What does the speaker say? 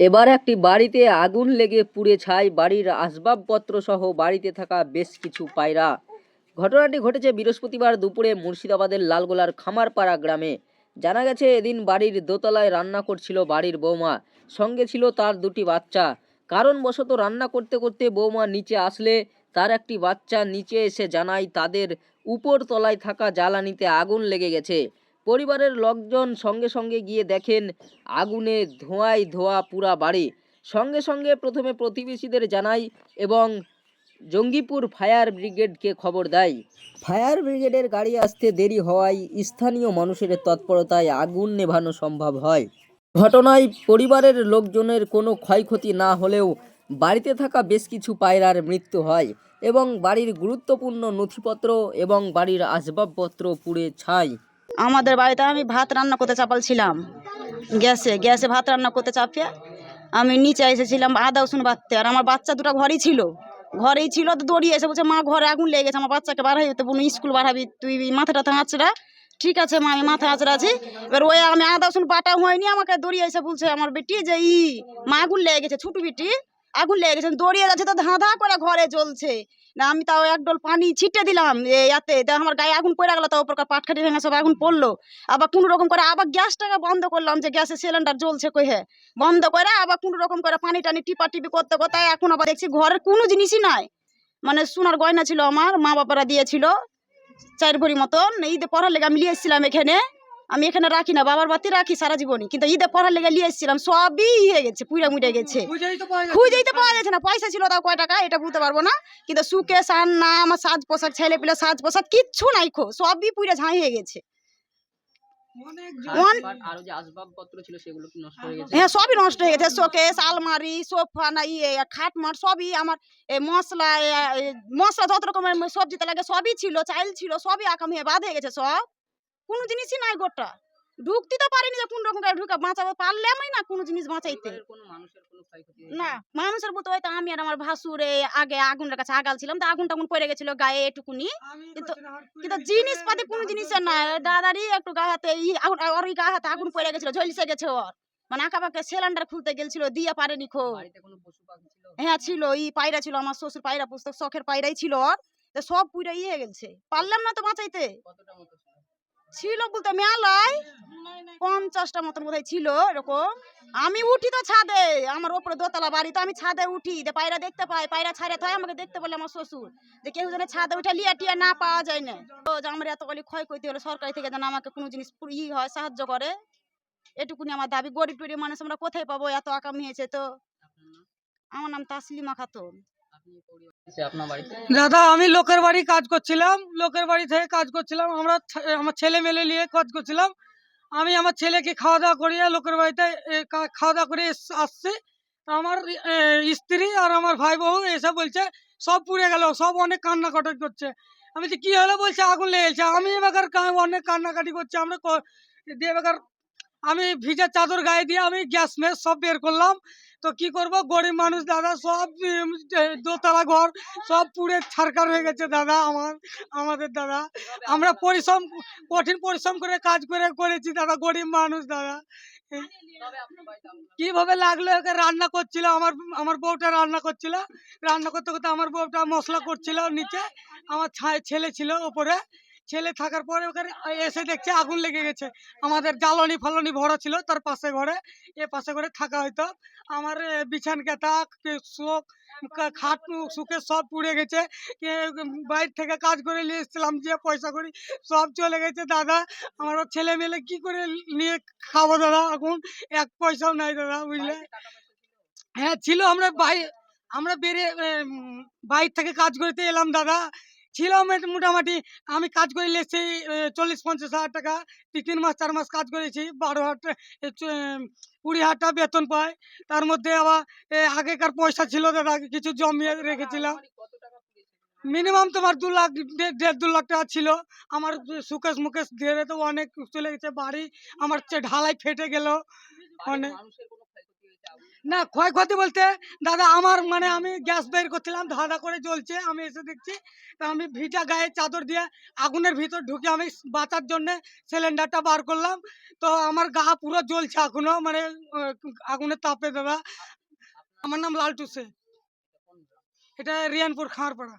এবার একটি বাড়িতে আগুন লেগে পুড়ে ছাই বাড়ির আসবাবপত্র সহ বাড়িতে থাকা বেশ কিছু পায়রা। ঘটনাটি ঘটেছে বৃহস্পতিবার দুপুরে মুর্শিদাবাদের লালগোলার খামারপাড়া গ্রামে। জানা গেছে, এদিন বাড়ির দোতলায় রান্না করছিল বাড়ির বৌমা। সঙ্গে ছিল তার দুটি বাচ্চা। কারণবশত রান্না করতে করতে বৌমা নিচে আসলে তার একটি বাচ্চা নিচে এসে জানায়, তাদের উপর তলায় থাকা জ্বালানিতে আগুন লেগে গেছে। পরিবারের লোকজন সঙ্গে সঙ্গে গিয়ে দেখেন আগুনে ধোঁয়ায় ধোয়া পুরা বাড়ি। সঙ্গে সঙ্গে প্রথমে প্রতিবেশীদের জানায় এবং জঙ্গিপুর ফায়ার ব্রিগেডকে খবর দেয়। ফায়ার ব্রিগেডের গাড়ি আসতে দেরি হওয়ায় স্থানীয় মানুষের তৎপরতায় আগুন নেভানো সম্ভব হয়। ঘটনায় পরিবারের লোকজনের কোনো ক্ষয়ক্ষতি না হলেও বাড়িতে থাকা বেশ কিছু পায়রার মৃত্যু হয় এবং বাড়ির গুরুত্বপূর্ণ নথিপত্র এবং বাড়ির আসবাবপত্র পুড়ে ছাই। আমাদের বাড়িতে আমি ভাত রান্না করতে চাপালছিলাম। গ্যাসে গ্যাসে ভাত রান্না করতে চাপিয়ে আমি নিচে এসেছিলাম আদা, রসুন বাড়তে। আর আমার বাচ্চা দুটো ঘরেই ছিল। ঘরেই ছিল তো দৌড়িয়ে এসে বলছে, মা, ঘরে আগুন লেগে গেছে। আমার বাচ্চাকে বাড়াই তো বোন স্কুল বাড়াবি তুই মাথাটা তো আঁচড়া ঠিক আছে, মা, আমি মাথা আঁচড়া আছি এবার ওই আমি আদা, রসুন বাটা হয়নি আমাকে। দৌড়িয়ে এসে বলছে, আমার বেটি, যে ই, মা, আগুন লেগে গেছে, ছোট বেটি। আগুন লেগে গেছে, দৌড়িয়ে যাচ্ছে, তো ধা ধা করে ঘরে জ্বলছে। না, আমি তাও এক ডোল পানি ছিটে দিলাম এ ইয়াতে, তা আমার গায়ে আগুন পড়ে গেল, তাও প্রকার পাটখাটি ভেঙে সব আগুন পড়ল। আবার কোনো রকম করে আবার গ্যাসটাকে বন্ধ করলাম যে গ্যাসের সিলিন্ডার জ্বলছে কহে বন্ধ করে আবার কোনো রকম করে পানি টানি টিপা টিপি করতে করতে এখন আবার দেখছি ঘরের কোনো জিনিসই নাই। মানে সোনার গয়না ছিল আমার, মা বাবারা দিয়েছিল চার ভরি মতন ঈদে পড়ার লেগে আমি নিয়ে এসেছিলাম এখানে। আমি এখানে রাখি না বাবার বাতি রাখি সারা জীবনই। কিন্তু ঈদে পড়ার লেগে নিয়ে এসেছিলাম সবই হয়ে গেছে পুড়ে মুড়ে গেছে। খুঁজেই তো পাওয়া যাচ্ছে না। পয়সা ছিল তাও কয় টাকা এটা বুঝতে পারব না। কিন্তু সুকে সান না আমার সাজ পোশাক ছেলে পিলে সাজ পোশাক কিচ্ছু নাই খো সবই পুড়ে ঝাঁই হয়ে গেছে। অন- আরও যে আসবাবপত্র ছিল সেগুলো কি নষ্ট হয়ে গেছে? হ্যাঁ সবই নষ্ট হয়ে গেছে শোকেস আলমারি সোফা না ইয়ে খাট মাট সবই আমার এ, মশলা মশলা যত রকমের সবজিতে লাগে সবই ছিল চাইল ছিল সবই আকাম হয়ে বাদ হয়ে গেছে সব। কোনো জিনিসই নাই গোটা ঢুকতে তো পারিনি যে কোন রকম করে ঢুকা বাঁচাবো পারলামই না কোনো জিনিস বাঁচাইতে? না মানুষের মতো হয়তো আমি আর আমার ভাসুরে আগে আগুনের কাছে আগাল ছিলাম তো আগুন টাগুন পড়ে গেছিল গায়ে এটুকুনি। কিন্তু কিন্তু জিনিসপাতি কোনো জিনিসের না দাদারই একটু গায়ে হাতে আগুন ওর ওই গায়ে হাতে আগুন পড়ে গেছিল ঝলসে গেছে ওর। মানে আঁকা পাকে সিলিন্ডার খুলতে গেছিল দিয়ে পারেনি খো হ্যাঁ ছিল ই পায়রা ছিল আমার শ্বশুর পায়রা পুস্তক শখের পায়রাই ছিল ওর। সব পুরো ইয়ে গেছে পারলাম না তো বাঁচাইতে। কতটা মতো ছিল বলতে মেলায় পঞ্চাশটা মতন বোধহয় ছিল এরকম। আমি উঠি তো ছাদে, আমার ওপরে দোতলা বাড়ি, তো আমি ছাদে উঠি, যে পায়রা দেখতে পাই পায়রা ছাড়ে তো আমাকে দেখতে বলে আমার শ্বশুর, যে কেউ যেন ছাদে উঠে লিয়া টিয়া না পাওয়া যায় না। তো যে আমার এত ক্ষয় ক্ষয়ক্ষতি হলে সরকারি থেকে যেন আমাকে কোনো জিনিস ই হয়, সাহায্য করে, এটুকুনি আমার দাবি। গরিব টরিব মানুষ আমরা কোথায় পাবো? এত আকামি হয়েছে তো। আমার নাম তাসলিমা খাতুন। দাদা, আমি লোকের বাড়ি কাজ করছিলাম, লোকের বাড়ি থেকে কাজ করছিলাম, আমরা আমার ছেলে মেলে নিয়ে কাজ করছিলাম। আমি আমার ছেলেকে খাওয়া দাওয়া করিয়ে লোকের বাড়িতে খাওয়া দাওয়া করে আসছি। আমার স্ত্রী আর আমার ভাই বউ এসে বলছে, সব পুড়ে গেল, সব অনেক কান্নাকাটি করছে। আমি কি হলো? বলছে, আগুন লেগেছে। আমি এবার অনেক কান্নাকাটি করছি। আমরা দিয়ে এবার আমি ভিজা চাদর গায়ে দিয়ে আমি গ্যাস মেস সব বের করলাম। তো কি করব? গরিব মানুষ দাদা, সব দোতলা ঘর, সব পুড়ে ছারকার হয়ে গেছে দাদা, আমার, আমাদের দাদা। আমরা পরিশ্রম, কঠিন পরিশ্রম করে কাজ করে করেছি দাদা, গরিব মানুষ দাদা। কীভাবে লাগল? রান্না করছিল, আমার আমার বউটা রান্না করছিল। রান্না করতে করতে আমার বউটা মশলা করছিল নিচে। আমার ছেলে ছিল ওপরে। ছেলে থাকার পরে ওখানে এসে দেখছে আগুন লেগে গেছে। আমাদের জ্বালনি ফালনি ভরা ছিল তার পাশে ঘরে। এ পাশে ঘরে থাকা হয়তো আমার বিছান কেতা শোক খাট শুকে সব পুড়ে গেছে। বাইরে থেকে কাজ করে নিয়ে এসেছিলাম যে পয়সা করি সব চলে গেছে। দাদা আমার ছেলে মেলে কি করে নিয়ে খাব দাদা এখন এক পয়সাও নাই দাদা বুঝলে? হ্যাঁ ছিল। আমরা বাই আমরা বেরিয়ে বাইরে থেকে কাজ করতে এলাম দাদা। ছিল মোটামুটি আমি কাজ করে এসেছি চল্লিশ পঞ্চাশ হাজার টাকা। তিন মাস চার মাস কাজ করেছি বারো হাজার কুড়ি হাজার টাকা বেতন পাই। তার মধ্যে আবার আগেকার পয়সা ছিল দাদা কিছু জমিয়ে রেখেছিলাম। মিনিমাম তোমার দু লাখ দেড় দু লাখ টাকা ছিল। আমার সুকেশ মুকেশ ধীরে তো অনেক চলে গেছে বাড়ি। আমার ঢালাই ফেটে গেল। অনেক মানুষের কোনো ক্ষয়ক্ষতি হয়েছে আগুনে? না ক্ষয়ক্ষতি বলতে দাদা আমার মানে আমি গ্যাস বের করছিলাম ধাঁধা করে জ্বলছে আমি এসে দেখছি তা আমি ভিটা গায়ে চাদর দিয়ে আগুনের ভিতর ঢুকে আমি বাঁচার জন্যে সিলিন্ডারটা বার করলাম। তো আমার গা পুরো জ্বলছে এখনও মানে আগুনের তাপে দাদা। আমার নাম লালটু সে এটা রিয়ানপুর খাঁড়পাড়া।